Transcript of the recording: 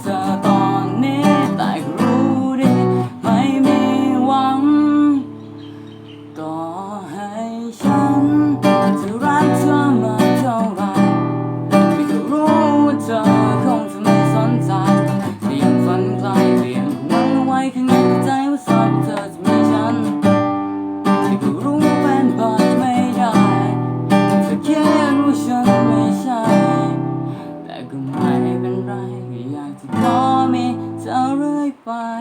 เธอตอนนี้แต่รู้ดีไม่มีหวัง ก็ให้ฉัน Bye.